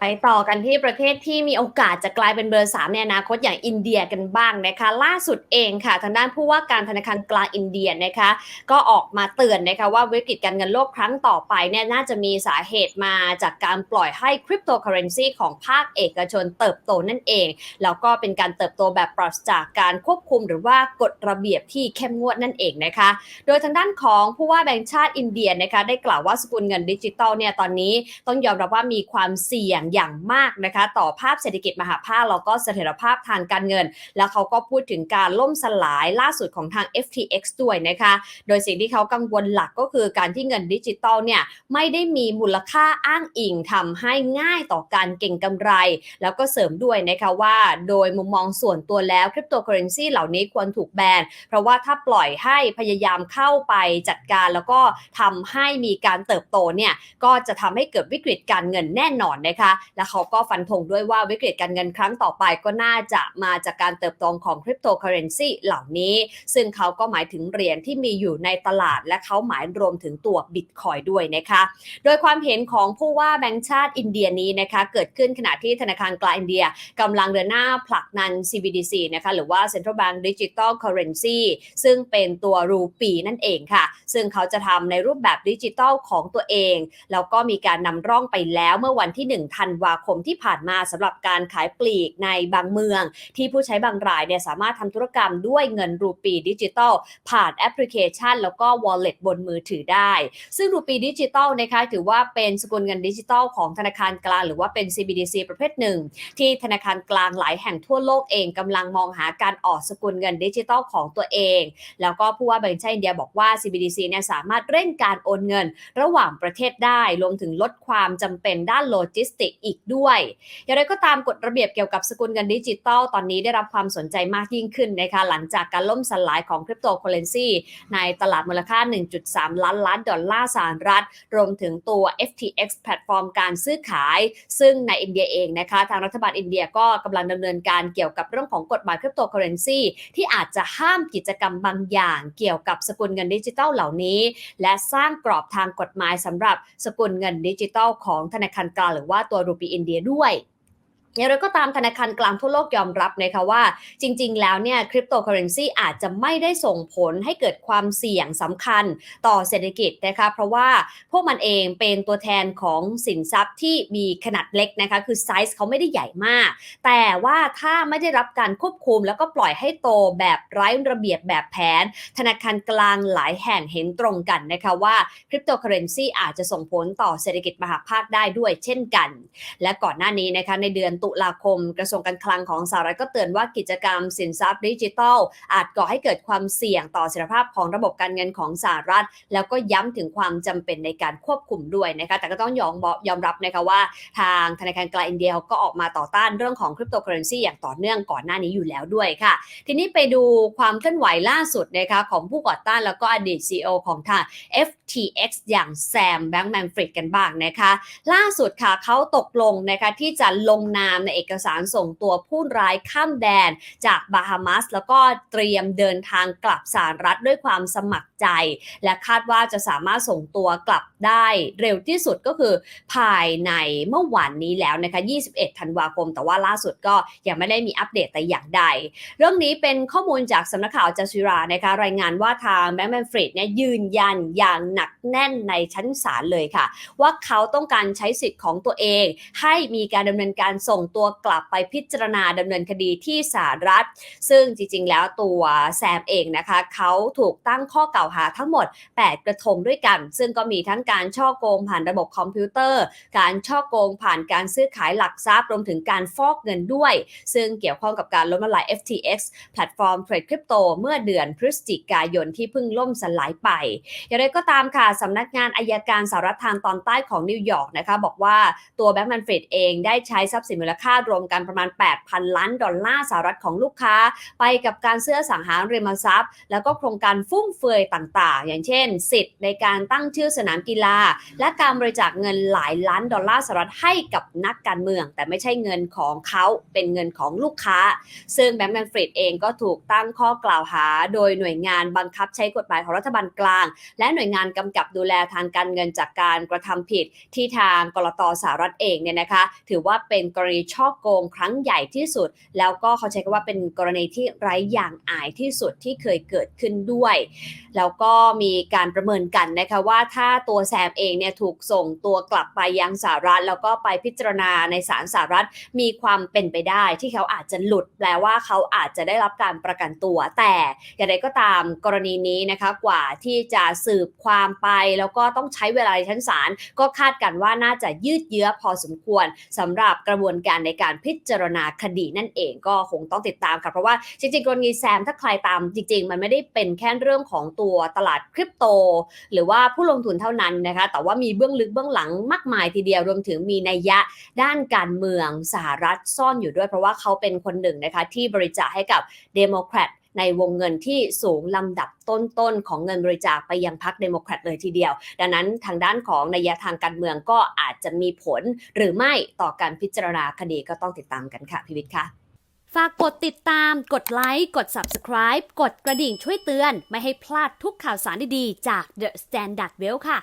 ไปต่อกันที่ประเทศที่มีโอกาสจะกลายเป็นเบอร์3ในอนาคตอย่างอินเดียกันบ้างนะคะ ล่าสุดเองค่ะ ทางด้านผู้ว่าการธนาคารกลางอินเดียนะคะ ก็ออกมาเตือนนะคะว่าวิกฤตการเงินโลกครั้งต่อไปเนี่ยน่าจะมีสาเหตุมาจากการปล่อยให้คริปโตเคอเรนซีของภาคเอกชนเติบโตนั่นเอง แล้วก็เป็นการเติบโตแบบปราศจากการควบคุมหรือว่ากฎระเบียบที่เข้มงวดนั่นเองนะคะ โดยทางด้านของผู้ว่าแบงก์ชาติอินเดียนะคะได้กล่าวว่าสกุลเงินดิจิตอลเนี่ยตอนนี้ต้องยอมรับว่ามีความเสี่ยงอย่างมากนะคะ ต่อภาพเศรษฐกิจมหาภาคแล้วก็เสถียรภาพทางการเงิน แล้วเขาก็พูดถึงการล่มสลายล่าสุดของทาง FTX ด้วยนะคะ โดยสิ่งที่เขากังวลหลักก็คือการที่เงินดิจิตอลเนี่ยไม่ได้มีมูลค่าอ้างอิงทำให้ง่ายต่อการเก่งกำไร แล้วก็เสริมด้วยนะคะว่า โดยมุมมองส่วนตัวแล้วคริปโตเคอเรนซีเหล่านี้ควรถูกแบน เพราะว่าถ้าปล่อยให้พยายามเข้าไปจัดการแล้วก็ทำให้มีการเติบโตเนี่ยก็จะทำให้เกิดวิกฤตการเงินแน่นอนนะคะและเขาก็ฟันธงด้วยว่าวิกฤตการเงินครั้งต่อไปก็น่าจะมาจากการเติบโตของคริปโตเคอเรนซีเหล่านี้ ซึ่งเขาก็หมายถึงเหรียญที่มีอยู่ในตลาด และเขาหมายรวมถึงตัวบิตคอยด้วยนะคะ โดยความเห็นของผู้ว่าแบงก์ชาติอินเดียนี้นะคะเกิดขึ้นขณะที่ธนาคารกลางอินเดียกำลังเดินหน้าผลักดัน CBDC นะคะหรือว่า Central Bank Digital Currency ซึ่งเป็นตัวรูปีนั่นเองค่ะ ซึ่งเขาจะทำในรูปแบบดิจิทัลของตัวเอง แล้วก็มีการนำร่องไปแล้วเมื่อวันที่ 1 ธันวาคมที่ผ่านมาสำหรับการขายปลีกในบางเมือง ที่ผู้ใช้บางรายเนี่ยสามารถทำธุรกรรมด้วยเงินรูปีดิจิทัลผ่านแอปพลิเคชัน แล้วก็ wallet บนมือถือได้ ซึ่งรูปีดิจิทัลนะคะถือว่าเป็นสกุลเงินดิจิทัลของธนาคารกลางหรือว่าเป็น CBDC ประเภทหนึ่ง ที่ธนาคารกลางหลายแห่งทั่วโลกเองกำลังมองหาการออกสกุลเงินดิจิทัลของตัวเอง แล้วก็ผู้ว่าแบงก์ชาติอินเดียบอกว่า CBDC เนี่ยสามารถเร่งการโอนเงิน ระหว่างประเทศได้ รวมถึงลดความจำเป็นด้านโลจิสติกอีกด้วย อย่างไรก็ตามกฎระเบียบเกี่ยวกับสกุลเงินดิจิทัลตอนนี้ได้รับความสนใจมากยิ่งขึ้นนะคะหลังจากการล่มสลายของคริปโตเคอเรนซีในตลาดมูลค่า 1.3 ล้านล้านดอลลาร์สหรัฐ รวมถึงตัว FTX แพลตฟอร์มการซื้อขาย ซึ่งในอินเดียเองนะคะทางรัฐบาลอินเดียก็กำลังดำเนินการเกี่ยวกับเรื่องของกฎหมายคริปโตเคอเรนซีที่อาจจะห้ามกิจกรรมบางอย่างเกี่ยวกับสกุลเงินดิจิทัลเหล่านี้ และสร้างกรอบทางกฎหมายสำหรับสกุลเงินดิจิทัลของธนาคารกลางหรือว่าตัวรูปีอินเดียด้วย อย่างไรก็ตามธนาคารกลางทั่วโลกยอมรับนะคะว่าจริง ๆ แล้วเนี่ยคริปโตเคอเรนซีอาจจะไม่ได้ส่งผลให้เกิดความเสี่ยงสำคัญต่อเศรษฐกิจนะคะเพราะว่าพวกมันเองเป็นตัวแทนของสินทรัพย์ที่มีขนาดเล็กนะคะคือไซส์เขาไม่ได้ใหญ่มาก แต่ว่าถ้าไม่ได้รับการควบคุม แล้วก็ปล่อยให้โตแบบไร้ระเบียบแบบแผน ธนาคารกลางหลายแห่งเห็นตรงกันนะคะว่าคริปโตเคอเรนซีอาจจะส่งผลต่อเศรษฐกิจมหาภาคได้ด้วยเช่นกัน และก่อนหน้านี้นะคะในเดือนตุลาคม กระทรวงการคลังของสหรัฐก็เตือนว่ากิจกรรมสินทรัพย์ดิจิทัล อาจก่อให้เกิดความเสี่ยงต่อเสถียรภาพของระบบการเงินของสหรัฐ แล้วก็ย้ำถึงความจำเป็นในการควบคุมด้วยนะคะแต่ก็ต้องยอมยอมรับนะคะว่า ทางธนาคารกลางอินเดียก็ออกมาต่อต้านเรื่องของคริปโตเคอเรนซีอย่างต่อเนื่องก่อนหน้านี้อยู่แล้วด้วยค่ะ ทีนี้ไปดูความเคลื่อนไหวล่าสุดนะคะของผู้ก่อต้านแล้วก็อดีต CEO ของทาง FTX อย่างแซมแบงค์แมนฟริดกันบ้างนะคะ ล่าสุดค่ะเขาตกลงนะคะที่จะลงนามในเอกสารส่งตัวผู้ร้ายข้ามแดนจากบาฮามัสแล้วก็เตรียมเดินทางกลับสหรัฐด้วยความสมัครใจ และคาดว่าจะสามารถส่งตัวกลับได้เร็วที่สุดก็คือภายในเมื่อวานนี้แล้วนะคะ 21 ธันวาคม แต่ว่าล่าสุดก็ยังไม่ได้มีอัปเดตแต่อย่างใด เรื่องนี้เป็นข้อมูลจากสำนักข่าวจาซิรานะคะรายงานว่าทางแบงค์แมนฟริดเนี่ยยืนยันอย่างหนักแน่นในชั้นศาลเลยค่ะ ว่าเขาต้องการใช้สิทธิ์ของตัวเอง ให้มีการดำเนินการส่งตัวกลับไปพิจารณาดำเนินคดีที่สหรัฐ ซึ่งจริง ๆ แล้วตัวแซมเองนะคะเขาถูกตั้งข้อกล่าวหาทั้งหมด 8 กระทงด้วยกัน ซึ่งก็มีทั้งการช่อโกงผ่านระบบคอมพิวเตอร์ การช่อโกงผ่านการซื้อขายหลักทรัพย์รวมถึงการฟอกเงินด้วย ซึ่งเกี่ยวข้องกับการล้มละลาย FTX แพลตฟอร์มเทรดคริปโตเมื่อเดือนพฤศจิกายนที่เพิ่งล่มสลายไป อย่างไรก็ตามค่ะสำนักงานอายการสหรัฐทางตอนใต้ของนิวยอร์กนะคะบอกว่าตัวแบงก์แมนเฟรดเองได้ใช้ทรัพย์สินมูลลค่ารวมกันประมาณ 8,000 ล้านดอลลาร์สหรัฐของลูกค้า ไปกับการซื้ออสังหาริมทรัพย์ แล้วก็โครงการฟุ่มเฟือยต่างๆ อย่างเช่น สิทธิ์ในการตั้งชื่อสนามกีฬา และการบริจาคเงินหลายล้านดอลลาร์สหรัฐให้กับนักการเมือง แต่ไม่ใช่เงินของเขาเป็นเงินของลูกค้า ซึ่งแบงก์แมนฟริดเองก็ถูกตั้งข้อกล่าวหา โดยหน่วยงานบังคับใช้กฎหมายของรัฐบาลกลาง และหน่วยงานกำกับดูแลทางการเงินจากการกระทำผิดที่ทางกรตสหรัฐเองเนี่ยนะคะ ถือว่าเป็นกรณีช่อโกงครั้งใหญ่ที่สุด แล้วก็เขาใช้คำว่าเป็นกรณีที่ไร้อย่างอายที่สุดที่เคยเกิดขึ้นด้วย แล้วก็มีการประเมินกันนะคะว่าถ้าตัวแซมเองเนี่ยถูกส่งตัวกลับไปยังสหรัฐ แล้วก็ไปพิจารณาในศาลสหรัฐมีความเป็นไปได้ที่เขาอาจจะหลุดแปลว่าเขาอาจจะได้รับการประกันตัว แต่อย่างไรก็ตามกรณีนี้นะคะกว่าที่จะสืบความไป แล้วก็ต้องใช้เวลาในชั้นศาลก็คาดกันว่าน่าจะยืดเยื้อพอสมควรสำหรับกระบวนการในการพิจารณาคดีนั่นเองก็คงต้องติดตามค่ะเพราะว่าจริงๆกรณีแซมถ้าใครตามจริง ๆ มันไม่ได้เป็นแค่เรื่องของตัวตลาดคริปโต หรือว่าผู้ลงทุนเท่านั้นนะคะแต่ว่ามีเบื้องลึกเบื้องหลังมากมายทีเดียวรวมถึงมีนัยยะด้านการเมืองสหรัฐซ่อนอยู่ด้วย เพราะว่าเขาเป็นคนหนึ่งนะคะที่บริจาคให้กับเดโมแครต ในวงเงินที่สูงลำดับต้นๆ ของเงินบริจาคไปยังพรรคเดโมแครตเลยทีเดียว ดังนั้นทางด้านของนัยะทางการเมืองก็อาจจะมีผลหรือไม่ต่อการพิจารณาคดีก็ต้องติดตามกันค่ะพิวิทย์ค่ะฝากกดติดตาม กดไลค์ กด Subscribe กดกระดิ่งช่วยเตือน ไม่ให้พลาดทุกข่าวสารดีๆ จาก The Standard Well ค่ะ